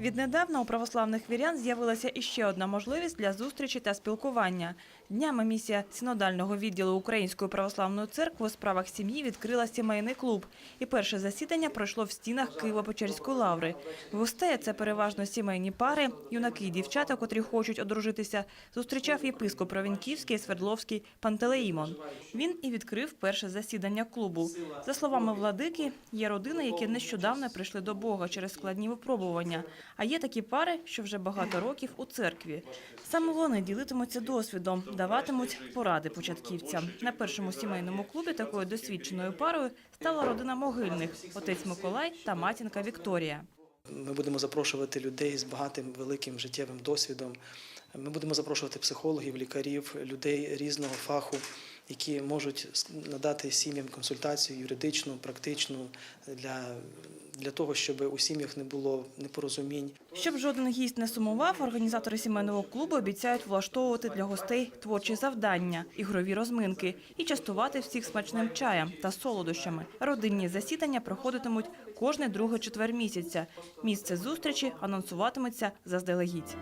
Віднедавна у православних вірян з'явилася іще одна можливість для зустрічі та спілкування. Днями місія синодального відділу Української православної церкви у справах сім'ї відкрила сімейний клуб. І перше засідання пройшло в стінах Києво-Печерської лаври. Гостей, це переважно сімейні пари, юнаки і дівчата, котрі хочуть одружитися, зустрічав єпископ Ровенківський і Свердловський Пантелеїмон. Він і відкрив перше засідання клубу. За словами владики, є родини, які нещодавно прийшли до Бога через складні випробування. А є такі пари, що вже багато років у церкві. Саме вони ділитимуться досвідом, даватимуть поради початківцям. На першому сімейному клубі такою досвідченою парою стала родина могильних – отець Миколай та матінка Вікторія. Ми будемо запрошувати людей з багатим великим життєвим досвідом. Ми будемо запрошувати психологів, лікарів, людей різного фаху, які можуть надати сім'ям консультацію юридичну, практичну для, для того, щоб у сім'ях не було непорозумінь. Щоб жоден гість не сумував, організатори сімейного клубу обіцяють влаштовувати для гостей творчі завдання, ігрові розминки і частувати всіх смачним чаєм та солодощами. Родинні засідання проходитимуть кожне друге четвер місяця. Місце зустрічі анонсуватиметься заздалегідь.